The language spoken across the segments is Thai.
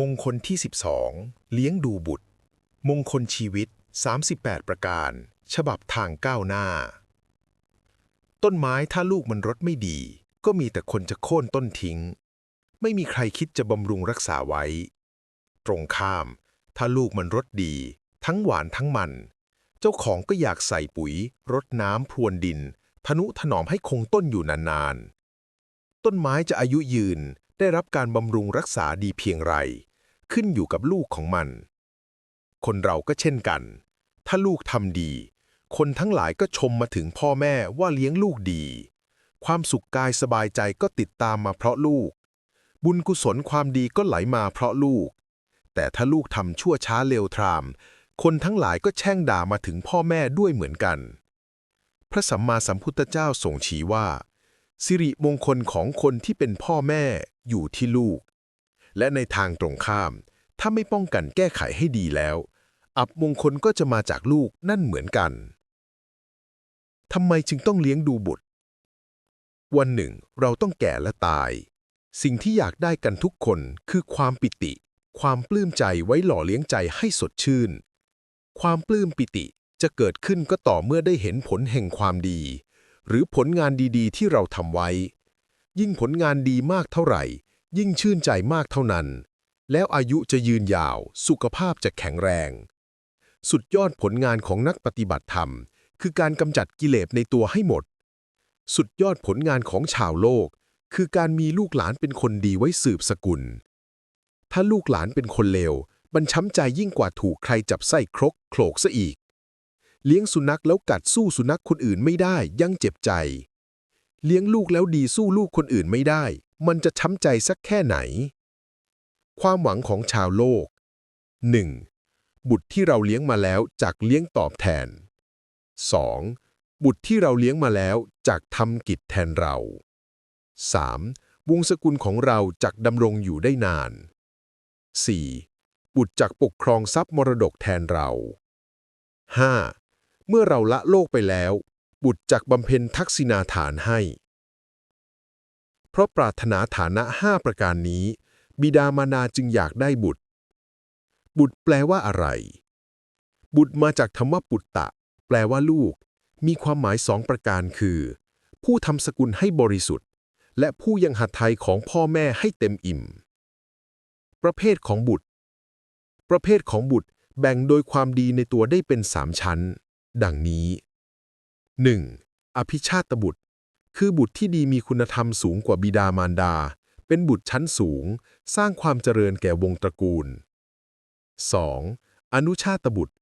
มงคลที่ 12 เลี้ยงดูบุตร มงคลชีวิต 38 ประการ ฉบับทางก้าวหน้า ต้นไม้ถ้าลูกมันรดไม่ดี ก็มีแต่คนจะโค่นต้นทิ้ง ไม่มีใครคิดจะบำรุงรักษาไว้ ตรงข้าม ถ้าลูกมันรดดี ทั้งหวานทั้งมัน เจ้าของก็อยากใส่ปุ๋ย รดน้ำพรวนดิน ทนุถนอมให้คงต้นอยู่นานๆ ต้นไม้จะอายุยืน ได้รับการบำรุงรักษาดีเพียงไร ขึ้นอยู่กับลูกของมัน คนเราก็เช่นกัน ถ้าลูกทำดี คนทั้งหลายก็ชมมาถึงพ่อแม่ว่าเลี้ยงลูกดี ความสุขกายสบายใจก็ติดตามมาเพราะลูก บุญกุศลความดีก็ไหลมาเพราะลูก แต่ถ้าลูกทำชั่วช้าเลวทราม คนทั้งหลายก็แช่งด่ามาถึงพ่อแม่ด้วยเหมือนกัน พระสัมมาสัมพุทธเจ้าทรงชี้ว่า สิริมงคลของคนที่เป็นพ่อแม่อยู่ที่ลูก และในทางตรงข้าม ถ้าไม่ป้องกันแก้ไขให้ดีแล้ว อับมงคลก็จะมาจากลูกนั่นเหมือนกันทำไมจึงต้องเลี้ยงดูบุตร วันหนึ่งเราต้องแก่และตาย สิ่งที่อยากได้กันทุกคนคือความปิติ ความปลื้มใจไว้หล่อเลี้ยงใจให้สดชื่น ความปลื้มปิติจะเกิดขึ้นก็ต่อเมื่อได้เห็นผลแห่งความดี หรือผลงานดีๆ ที่เราทำไว้ ยิ่งผลงานดีมากเท่าไหร่ ยิ่งชื่นใจมากเท่านั้น แล้วอายุจะยืนยาว สุขภาพจะแข็งแรง สุดยอดผลงานของนักปฏิบัติธรรม คือการกำจัดกิเลสในตัวให้หมด สุดยอดผลงานของชาวโลก คือการมีลูกหลานเป็นคนดีไว้สืบสกุล ถ้าลูกหลานเป็นคนเลวบันช้ำใจยิ่งกว่าถูกใครจับไส้ครกโขลกซะอีก เลี้ยงสุนัขแล้วกัดสู้สุนัขคนอื่นไม่ได้ยังเจ็บใจ เลี้ยงลูกแล้วดีสู้ลูกคนอื่นไม่ได้ มันจะช้ำใจสักแค่ไหน ความหวังของชาวโลก 1. บุตรที่เราเลี้ยงมาแล้วจากเลี้ยงตอบแทน 2. บุตรที่เราเลี้ยงมาแล้วจากทำกิจแทนเรา 3. วงศกุลของเราจากดำรงอยู่ได้นาน 4. บุตรจากปกครองทรัพย์มรดกแทนเรา 5. เมื่อเราละโลกไปแล้ว บุตรจากบำเพ็ญทักษิณาฐานให้ เพราะปรารถนาฐานะห้าประการนี้ บิดามารดาจึงอยากได้บุตร บุตรแปลว่าอะไร บุตรมาจากคำว่าปุตตะ แปลว่าลูก มีความหมายสองประการคือ ผู้ทำสกุลให้บริสุทธิ์ และผู้ยังหัดไทยของพ่อแม่ให้เต็มอิ่ม ประเภทของบุตร ประเภทของบุตรแบ่งโดยความดีในตัวได้เป็นสามชั้น ดังนี้ 1. อภิชาตบุตร คือบุตรที่ดีมีคุณธรรมสูงกว่าบิดามารดา เป็นบุตรชั้นสูง สร้างความเจริญแก่วงตระกูล 2. อนุชาตบุตร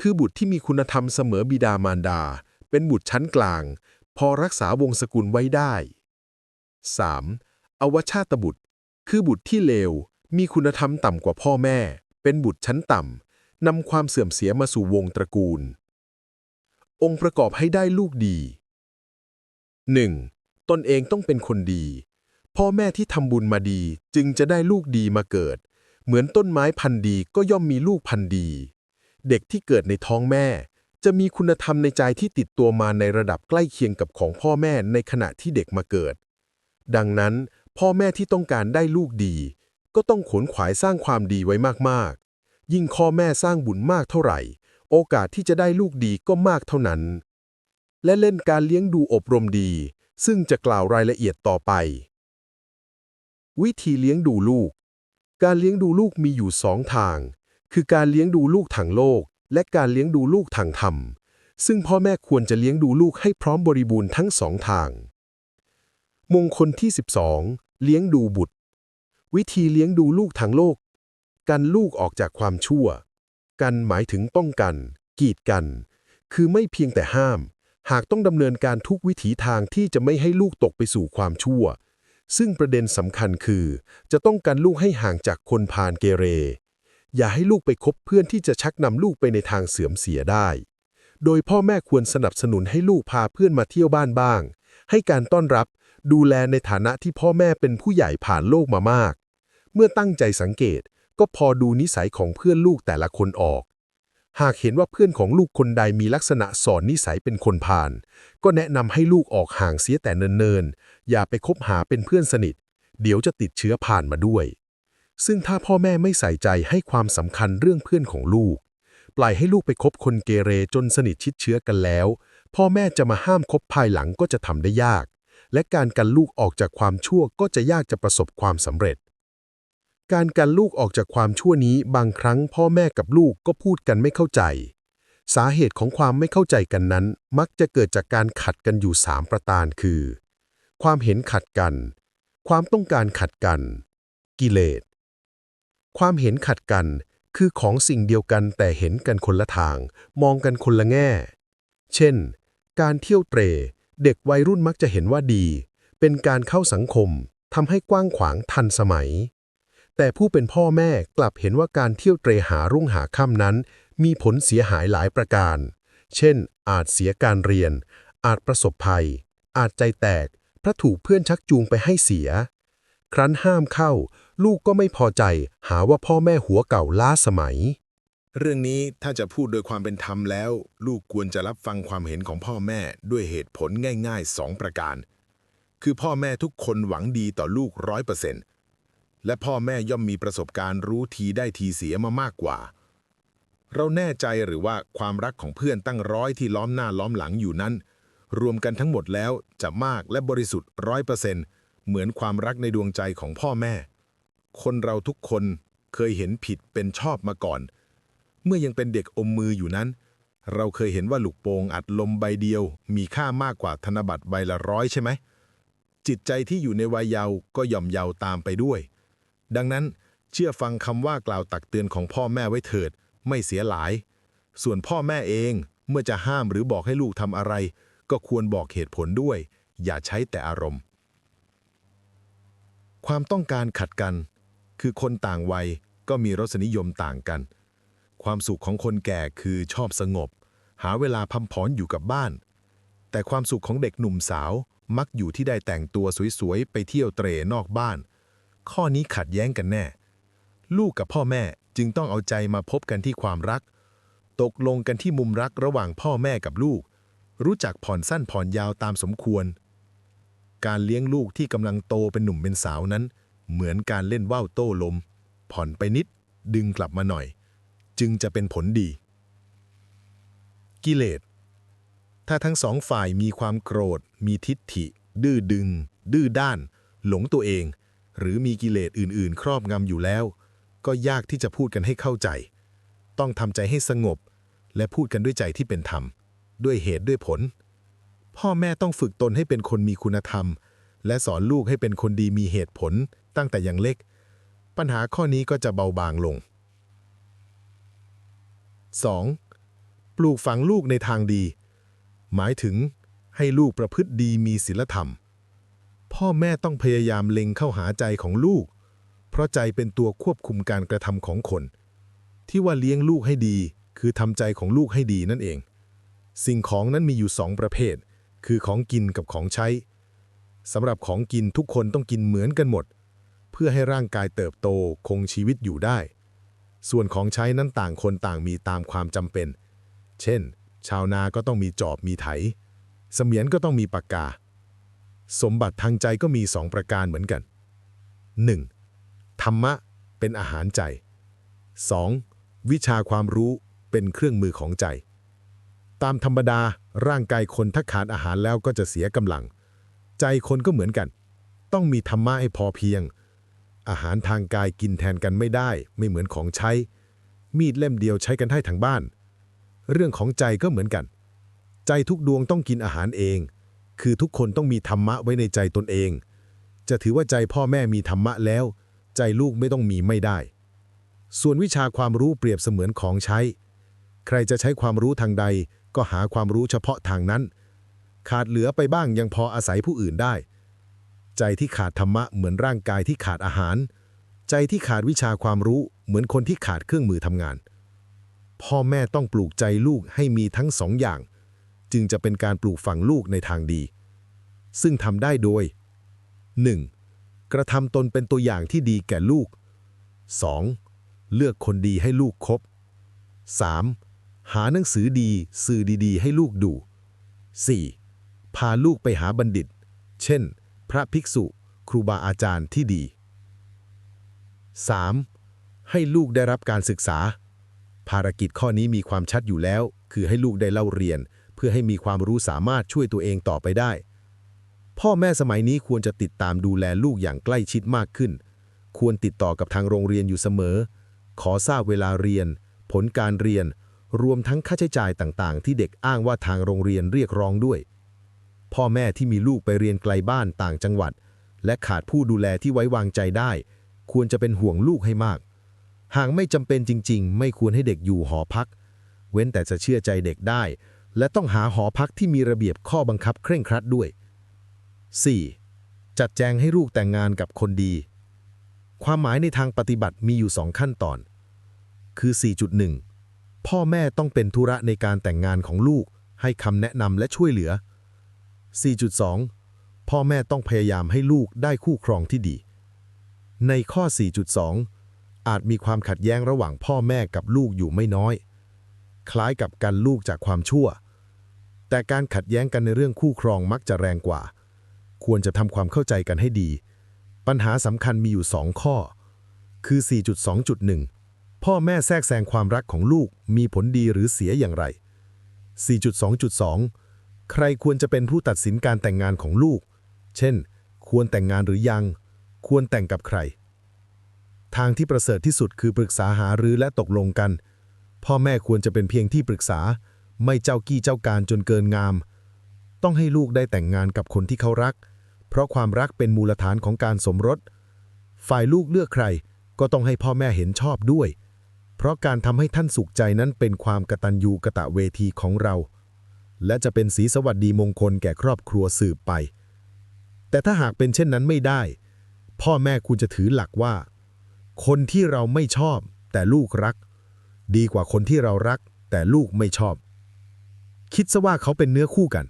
คือบุตรที่มีคุณธรรมเสมอบิดามารดา เป็นบุตรชั้นกลาง พอรักษาวงศกุลไว้ได้ 3. อวชาตบุตร คือบุตรที่เลว มีคุณธรรมต่ำกว่าพ่อแม่ เป็นบุตรชั้นต่ำนำความเสื่อมเสียมาสู่วงตระกูล องค์ประกอบให้ได้ลูกดี 1. ตนเองต้องเป็นคนดี พ่อแม่ที่ทำบุญมาดีจึงจะได้ลูกดีมาเกิด เหมือนต้นไม้พันธุ์ดีก็ย่อมมีลูกพันธุ์ดี เด็กที่เกิดในท้องแม่ จะมีคุณธรรมในใจที่ติดตัวมาในระดับใกล้เคียงกับของพ่อแม่ในขณะที่เด็กมาเกิด ดังนั้น พ่อแม่ที่ต้องการได้ลูกดี ก็ต้องขนขวายสร้างความดีไว้มากๆ ยิ่งพ่อแม่สร้างบุญมากเท่าไหร่ โอกาสที่จะได้ลูกดีก็มากเท่านั้น และเล่นการเลี้ยงดูอบรมดี ซึ่งจะกล่าวรายละเอียดต่อไป วิธีเลี้ยงดูลูก การเลี้ยงดูลูกมีอยู่สองทาง คือการเลี้ยงดูลูกทางโลก และการเลี้ยงดูลูกทางธรรม ซึ่งพ่อแม่ควรจะเลี้ยงดูลูกให้พร้อมบริบูรณ์ทั้งสองทาง มงคลที่ 12 เลี้ยงดูบุตร วิธีเลี้ยงดูลูกทางโลก กันลูกออกจากความชั่ว กันหมายถึงป้องกัน กีดกัน คือไม่เพียงแต่ห้าม หากต้องดำเนินการทุกวิถีทางที่จะไม่ให้ลูกตกไปสู่ความชั่ว ซึ่งประเด็นสำคัญคือ จะต้องการลูกให้ห่างจากคนพาลเกเร อย่าให้ลูกไปคบเพื่อนที่จะชักนำลูกไปในทางเสื่อมเสียได้ โดยพ่อแม่ควรสนับสนุนให้ลูกพาเพื่อนมาเที่ยวบ้านบ้าง ให้การต้อนรับดูแลในฐานะที่พ่อแม่เป็นผู้ใหญ่ผ่านโลกมามาก เมื่อตั้งใจสังเกต ก็พอดูนิสัยของเพื่อนลูกแต่ละคนออก หากเห็นว่าเพื่อนของลูกคนใดมีลักษณะสอนนิสัยเป็นคนพาลก็แนะนำให้ลูกออกห่างเสียแต่เนินๆ อย่าไปคบหาเป็นเพื่อนสนิท เดี๋ยวจะติดเชื้อผ่านมาด้วย ซึ่งถ้าพ่อแม่ไม่ใส่ใจให้ความสำคัญเรื่องเพื่อนของลูก ปล่อยให้ลูกไปคบคนเกเรจนสนิทชิดเชื้อกันแล้ว พ่อแม่จะมาห้ามคบภายหลังก็จะทำได้ยาก และการกันลูกออกจากความชั่วก็จะยากจะประสบความสำเร็จ การกันลูกออกจากความชั่วนี้บางครั้งพ่อแม่กับลูกก็พูดกันไม่เข้าใจ สาเหตุของความไม่เข้าใจกันนั้น มักจะเกิดจากการขัดกันอยู่3ประการคือ ความเห็นขัดกัน ความต้องการขัดกัน กิเลส ความเห็นขัดกันคือของสิ่งเดียวกันแต่เห็นกันคนละทาง มองกันคนละแง่ เช่น การเที่ยวเตร เด็กวัยรุ่นมักจะเห็นว่าดี เป็นการเข้าสังคมทำให้กว้างขวางทันสมัย แต่ผู้เป็นพ่อแม่กลับเห็นว่าการเที่ยวเตรหารุ่งหาค่ำนั้น มีผลเสียหายหลายประการ เช่น อาจเสียการเรียน อาจประสบภัย อาจใจแตกเพราะถูกเพื่อนชักจูงไปให้เสีย ครั้นห้ามเข้า ลูกก็ไม่พอใจ หาว่าพ่อแม่หัวเก่าล้าสมัย เรื่องนี้ถ้าจะพูดโดยความเป็นธรรมแล้ว ลูกควรจะรับฟังความเห็นของพ่อแม่ด้วยเหตุผลง่ายๆ2ประการ คือพ่อแม่ทุกคนหวังดีต่อลูกร้อยเปอร์เซ็นต์ และพ่อแม่ย่อมมีประสบการณ์รู้ทีได้ทีเสียมามากกว่า เราแน่ใจหรือว่าความรักของเพื่อนตั้งร้อยที่ล้อมหน้าล้อมหลังอยู่นั้น รวมกันทั้งหมดแล้วจะมากและบริสุทธิ์ร้อยเปอร์เซ็นต์เหมือนความรักในดวงใจของพ่อแม่ คนเราทุกคนเคยเห็นผิดเป็นชอบมาก่อน เมื่อยังเป็นเด็กอมมืออยู่นั้น เราเคยเห็นว่าลูกโป่งอัดลมใบเดียว มีค่ามากกว่าธนบัตรใบละร้อยใช่ไหมจิตใจที่อยู่ในวัยเยาว์ก็ย่อมเยาว์ตามไปด้วย ดังนั้นเชื่อฟังคำว่ากล่าวตักเตือนของพ่อแม่ไว้เถิด ไม่เสียหลาย ส่วนพ่อแม่เองเมื่อจะห้ามหรือบอกให้ลูกทำอะไร ก็ควรบอกเหตุผลด้วย อย่าใช้แต่อารมณ์ ความต้องการขัดกัน คือคนต่างวัยก็มีรสนิยมต่างกัน ความสุขของคนแก่คือชอบสงบ หาเวลาพัมพรอยู่กับบ้าน แต่ความสุขของเด็กหนุ่มสาวมักอยู่ที่ได้แต่งตัวสวยๆ ไปเที่ยวเตร่นอกบ้าน ข้อนี้ขัดแย้งกันแน่ ลูกกับพ่อแม่จึงต้องเอาใจมาพบกันที่ความรัก ตกลงกันที่มุมรักระหว่างพ่อแม่กับลูก รู้จักผ่อนสั้นผ่อนยาวตามสมควร การเลี้ยงลูกที่กำลังโตเป็นหนุ่มเป็นสาวนั้น เหมือนการเล่นว่าวโต้ลม ผ่อนไปนิด ดึงกลับมาหน่อย จึงจะเป็นผลดี กิเลสถ้าทั้งสองฝ่ายมีความโกรธ มีทิฏฐิ ดื้อดึง ดื้อด้าน หลงตัวเอง หรือมีกิเลสอื่นๆ ครอบงำอยู่แล้ว ก็ยากที่จะพูดกันให้เข้าใจ ต้องทำใจให้สงบ และพูดกันด้วยใจที่เป็นธรรม ด้วยเหตุด้วยผล พ่อแม่ต้องฝึกตนให้เป็นคนมีคุณธรรม และสอนลูกให้เป็นคนดีมีเหตุผลตั้งแต่ยังเล็ก ปัญหาข้อนี้ก็จะเบาบางลง 2. ปลูกฝังลูกในทางดี หมายถึงให้ลูกประพฤติดีมีศีลธรรม พ่อแม่ต้องพยายามเล็งเข้าหาใจของลูก เพราะใจเป็นตัวควบคุมการกระทำของคน ที่ว่าเลี้ยงลูกให้ดี คือทำใจของลูกให้ดีนั่นเอง สิ่งของนั้นมีอยู่สองประเภท คือของกินกับของใช้สำหรับของกินทุกคนต้องกินเหมือนกันหมด เพื่อให้ร่างกายเติบโตคงชีวิตอยู่ได้ ส่วนของใช้นั้นต่างคนต่างมีตามความจำเป็น เช่น ชาวนาก็ต้องมีจอบมีไถ เสมียนก็ต้องมีปากกา สมบัติทางใจก็มีสองประการเหมือนกัน 1. ธรรมะเป็นอาหารใจ 2. วิชาความรู้เป็นเครื่องมือของใจ ตามธรรมดาร่างกายคนถ้าขาดอาหารแล้วก็จะเสียกำลัง ใจคนก็เหมือนกัน ต้องมีธรรมะให้พอเพียง อาหารทางกายกินแทนกันไม่ได้ ไม่เหมือนของใช้ มีดเล่มเดียวใช้กันให้ทั้งบ้าน เรื่องของใจก็เหมือนกัน ใจทุกดวงต้องกินอาหารเอง คือทุกคนต้องมีธรรมะไว้ในใจตนเอง จะถือว่าใจพ่อแม่มีธรรมะแล้ว ใจลูกไม่ต้องมีไม่ได้ ส่วนวิชาความรู้เปรียบเสมือนของใช้ ใครจะใช้ความรู้ทางใด ก็หาความรู้เฉพาะทางนั้น ขาดเหลือไปบ้างยังพออาศัยผู้อื่นได้ ใจที่ขาดธรรมะเหมือนร่างกายที่ขาดอาหาร ใจที่ขาดวิชาความรู้เหมือนคนที่ขาดเครื่องมือทำงาน พ่อแม่ต้องปลูกใจลูกให้มีทั้งสองอย่าง จึงจะเป็นการปลูกฝังลูกในทางดี ซึ่งทำได้โดย 1. กระทำตนเป็นตัวอย่างที่ดีแก่ลูก 2. เลือกคนดีให้ลูกคบ 3. หาหนังสือดี สื่อดีๆ ให้ลูกดู 4. พาลูกไปหาบัณฑิต เช่น พระภิกษุ ครูบาอาจารย์ที่ดี 3. ให้ลูกได้รับการศึกษา ภารกิจข้อนี้มีความชัดอยู่แล้ว คือให้ลูกได้เล่าเรียน เพื่อให้มีความรู้สามารถช่วยตัวเองต่อไปได้ พ่อแม่สมัยนี้ควรจะติดตามดูแลลูกอย่างใกล้ชิดมากขึ้น ควรติดต่อกับทางโรงเรียนอยู่เสมอ ขอทราบเวลาเรียน ผลการเรียน รวมทั้งค่าใช้จ่ายต่างๆ ที่เด็กอ้างว่าทางโรงเรียนเรียกร้องด้วย พ่อแม่ที่มีลูกไปเรียนไกลบ้านต่างจังหวัด และขาดผู้ดูแลที่ไว้วางใจได้ ควรจะเป็นห่วงลูกให้มาก หากไม่จำเป็นจริง ๆ ไม่ควรให้เด็กอยู่หอพัก เว้นแต่จะเชื่อใจเด็กได้ และต้องหาหอพักที่มีระเบียบข้อบังคับเคร่งครัดด้วย 4. จัดแจงให้ลูกแต่งงานกับคนดี ความหมายในทางปฏิบัติมีอยู่สองขั้นตอน คือ 4.1 พ่อแม่ต้องเป็นธุระในการแต่งงานของลูก ให้คำแนะนำและช่วยเหลือ 4.2 พ่อแม่ต้องพยายามให้ลูกได้คู่ครองที่ดี ในข้อ 4.2 อาจมีความขัดแย้งระหว่างพ่อแม่กับลูกอยู่ไม่น้อย คล้ายกับกันลูกจากความชั่ว แต่การขัดแย้งกันในเรื่องคู่ครองมักจะแรงกว่า ควรจะทำความเข้าใจกันให้ดี ปัญหาสำคัญมีอยู่ 2 ข้อ คือ 4.2.1 พ่อแม่แทรกแซงความรักของลูกมีผลดีหรือเสียอย่างไร 4.2.2 ใครควรจะเป็นผู้ตัดสินการแต่งงานของลูก เช่น ควรแต่งงานหรือยัง ควรแต่งกับใคร ทางที่ประเสริฐที่สุดคือปรึกษาหารือและตกลงกัน พ่อแม่ควรจะเป็นเพียงที่ปรึกษา ไม่เจ้ากี้เจ้าการจนเกินงาม ต้องให้ลูกได้แต่งงานกับคนที่เขารัก เพราะความรักเป็นมูลฐานของการสมรส ฝ่ายลูกเลือกใครก็ต้องให้พ่อแม่เห็นชอบด้วย เพราะการทำให้ท่านสุขใจนั้นเป็นความกตัญญูกะตะเวทีของเรา และจะเป็นสีสวัสดีมงคลแก่ครอบครัวสืบไป แต่ถ้าหากเป็นเช่นนั้นไม่ได้ พ่อแม่ควรจะถือหลักว่า คนที่เราไม่ชอบ แต่ลูกรัก ดีกว่าคนที่เรารัก แต่ลูกไม่ชอบ คิดซะว่าเขาเป็นเนื้อคู่กัน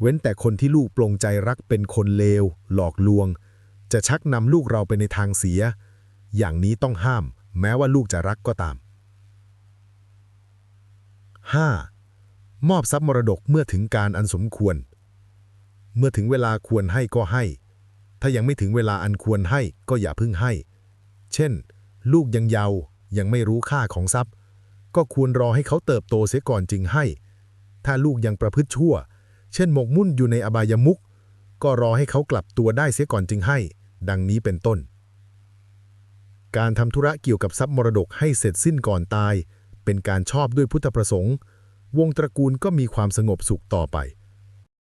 เว้นแต่คนที่ลูกปลงใจรักเป็นคนเลว หลอกลวง จะชักนำลูกเราไปในทางเสีย อย่างนี้ต้องห้าม แม้ว่าลูกจะรักก็ตาม 5. มอบทรัพย์มรดกเมื่อถึงการอันสมควร เมื่อถึงเวลาควรให้ก็ให้ ถ้ายังไม่ถึงเวลาอันควรให้ก็อย่าเพิ่งให้ เช่น ลูกยังเยาว์ยังไม่รู้ค่าของทรัพย์ ก็ควรรอให้เขาเติบโตเสียก่อนจึงให้ ถ้าลูกยังประพฤติชั่ว เช่นหมกมุ่นอยู่ในอบายมุขก็รอให้เขากลับตัวได้เสียก่อนจึงให้ ดังนี้เป็นต้น การทำธุระเกี่ยวกับทรัพย์มรดกให้เสร็จสิ้นก่อนตาย เป็นการชอบด้วยพุทธประสงค์ วงตระกูลก็มีความสงบสุขต่อไป